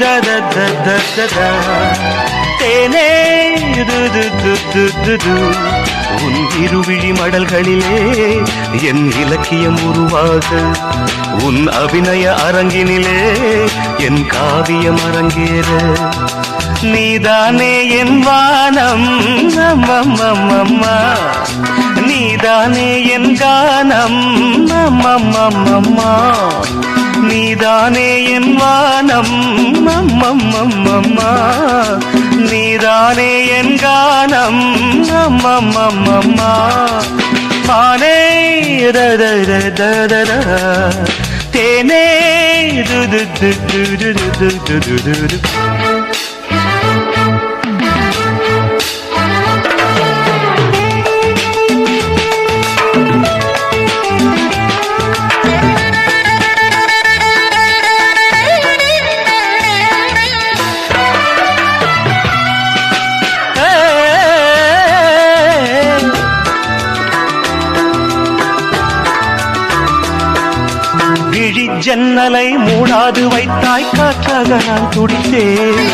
da da da da da da து. உன் இருவிழி மடல்களிலே என் இலக்கியம் உருவாக. உன் அபிநய அரங்கினிலே என் காவியம் அரங்கேற. நீதானே என் வானம். அம்மம்மம்மம்மா. நீதானே என் கானம். அம்மம்மம்மம்மா. நீதானே என் வானம். அம்மம்மம்மம்மா. நீதானே என் கானம். அம்மம்மம்மா ஆனே தேனே ஜன்னலை மூடாது வைத்தாய் காற்றாக நான் துடித்தேன்.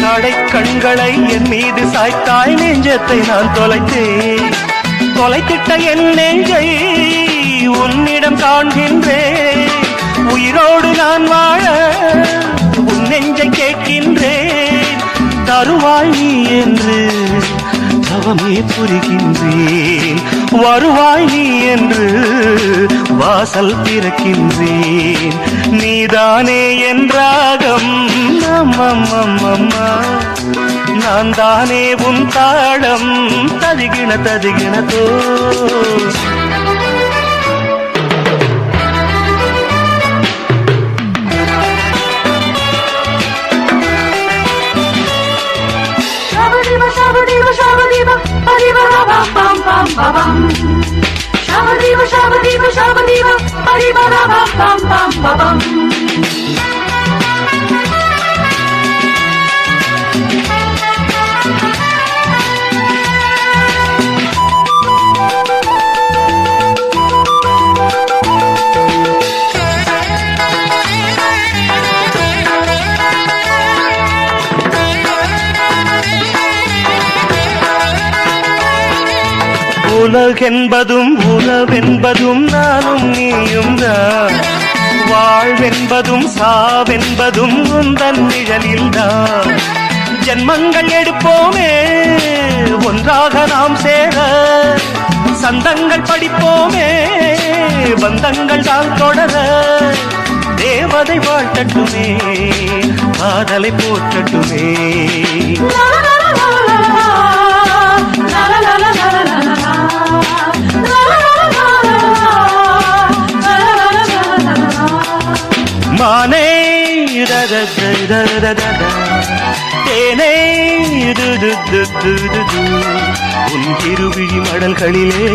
கடை கண்களை என் மீது சாய்த்தாய் நெஞ்சத்தை நான் தொலைத்தேன். தொலைத்திட்ட என் நெஞ்சை உன்னிடம் காண்கின்றேன். உயிரோடு நான் வாழ உன் நெஞ்சை கேட்கின்றேன். தருவாய் நீ என்று தவமே புரிகின்றேன் வருவாய் நீ என்று வாசல் திறக்கின்றேன். நீதானே என்றாகம் அம்மம்மம்மம்மா நான் தானே உன் தாளம். ததிகின ததிகின bam bam Shabadiba shabadiba shabadiba Badiba bam bam bam bam உலகென்பதும் உறவென்பதும் நானும் நீயும் தான். வாழ்வென்பதும் சாவென்பதும் உந்தன் நிழலில் தான். ஜென்மங்கள் எடுப்போமே ஒன்றாக நாம் சேர. சந்தங்கள் படிப்போமே பந்தங்கள் தான் தொடர. தேவதை வாழ்த்தட்டுமே காதலை போற்றட்டுமே. மானே தேனே உன் திருவிழி மடல்களிலே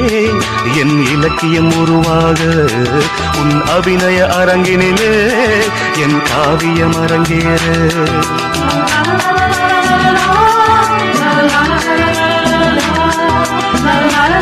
என் இலக்கியம் உருவாக உன் அபிநய அரங்கினிலே என் காவியம் அரங்கேற la la la